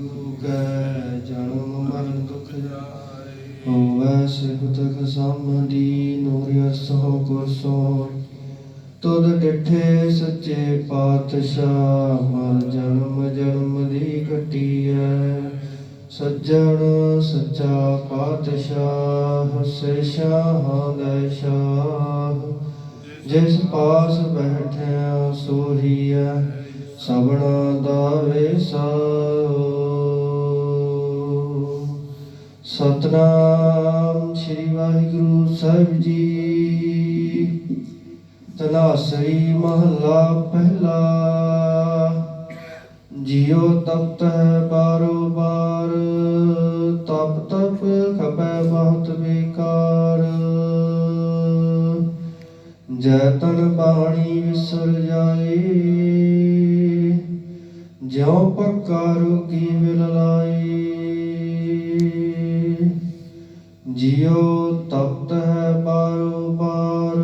ਗੁਰੂ ਜਨਮ ਮਰਨ ਦੁਖ ਜਾਏ। ਹੋਵੈ ਸਿਫਤ ਖਸਮ ਦੀ ਨੂਰ ਅਸੋ ਤੁਧ ਡਿਠੇ ਸੱਚੇ ਪਾਤਸ਼ਾਹ, ਮਰ ਜਨਮ ਜਨਮ ਦੀ ਘਟੀਐ। ਸੱਜਣ ਸੱਚਾ ਪਾਤਸ਼ਾਹ ਸੇ ਸ਼ਾਹਾਂ ਦਾ ਸ਼ਾਹ। ਜਿਸ ਪਾਸ ਬੈਠਿਆ ਸੋਹੀਐ, ਸਭਨਾ ਦਾ ਵੇਸਾ। ਸਤਨਾਮ ਸ੍ਰੀ ਵਾਹਿਗੁਰੂ ਸਾਹਿਬ ਜੀ। ਤਨਾਸਰੀ ਮਹੱਲਾ ਪਹਿਲਾ। ਜਿਉ ਤਪਤ ਹੈ ਬਾਰੋ ਬਾਰ। ਤਪ ਤਪ ਖਪੈ ਬਹੁਤ ਬੇਕਾਰ। ਜੈ ਤਨ ਬਾਣੀ ਵਿਸਰ ਜਾਏ। ਜਿਉ ਪੱਕਾ ਰੋਗੀ ਮਿਲ ਲਾਏ। ਜਿਉ ਤਪਤ ਹੈ ਬਾਰੋ ਬਾਰ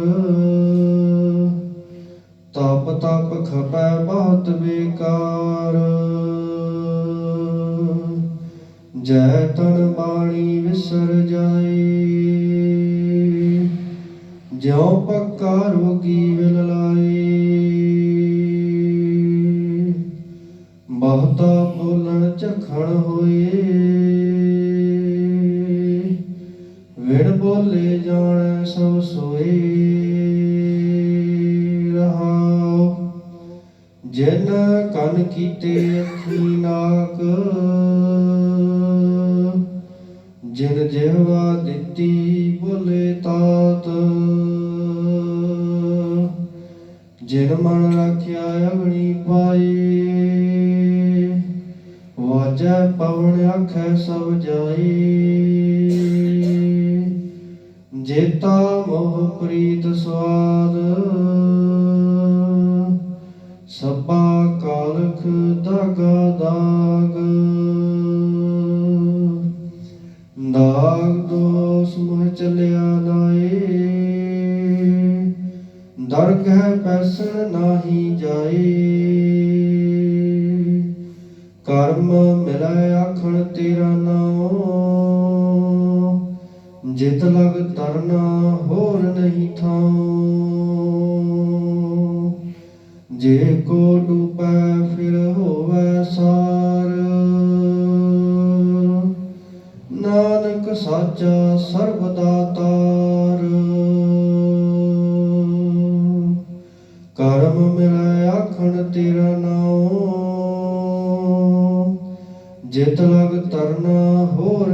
ਤਪ ਤਪ ਖਪੈ ਬਹੁਤ ਬੇਕਾਰ। ਜੈ ਤਨ ਬਾਣੀ ਵਿਸਰ ਜਾਏ। ਜਿਉ ਪੱਕਾ ਰੋਗੀ ਵਿਣ ਜਾਣ, ਸੋ ਸੋਏ ਰਹਾਉ। ਜਿਨ ਕਨ ਕੀਤੇ ਅੱਖੀ ਨਾਕ, ਜਿਨ ਜਿਹਵਾ ਦਿੱਤੀ ਬੋਲੇ ਤਾਤ, ਜਿਨ ਮਨ ਰੱਖਿਆ ਅਗਣੀ ਪਾਈ, ਵਾਜੈ ਪਵਨ ਆਖੈ ਸਭ ਜਾਈ। ਜੇਤਾ ਮੋਹ ਪ੍ਰੀਤ ਸਵਾਦ। ਸਭਾ ਕਾਲਖ ਦਾਗਾ ਦਾਗ। ਦਾਗ ਦੋਸ ਮੋਹ ਚੱਲਿਆ ਲਾਏ ਦਰਗਹਿ ਪੈਸਣ ਨਾਹੀ ਜਾਏ ਕਰਮ ਮਿਲੈ ਆਖਣ ਤੇਰਾ ਨਾਮ। ਜਿਤ ਲਗ ਤਰਨਾ ਹੋਰ ਨਹੀਂ ਥਾਂ। ਜੇ ਕੋ ਡੂਬੈ, ਫਿਰ ਹੋਵੈ ਸਾਰ। ਨਾਨਕ ਸਾਚਾ ਸਰਬ ਦਾਤਾਰ ਕਰਮ ਮਿਲੈ ਆਖਣ ਤੇਰਾ ਨਾਮ ਜਿਤ ਲਗ ਤਰਨਾ ਹੋਰ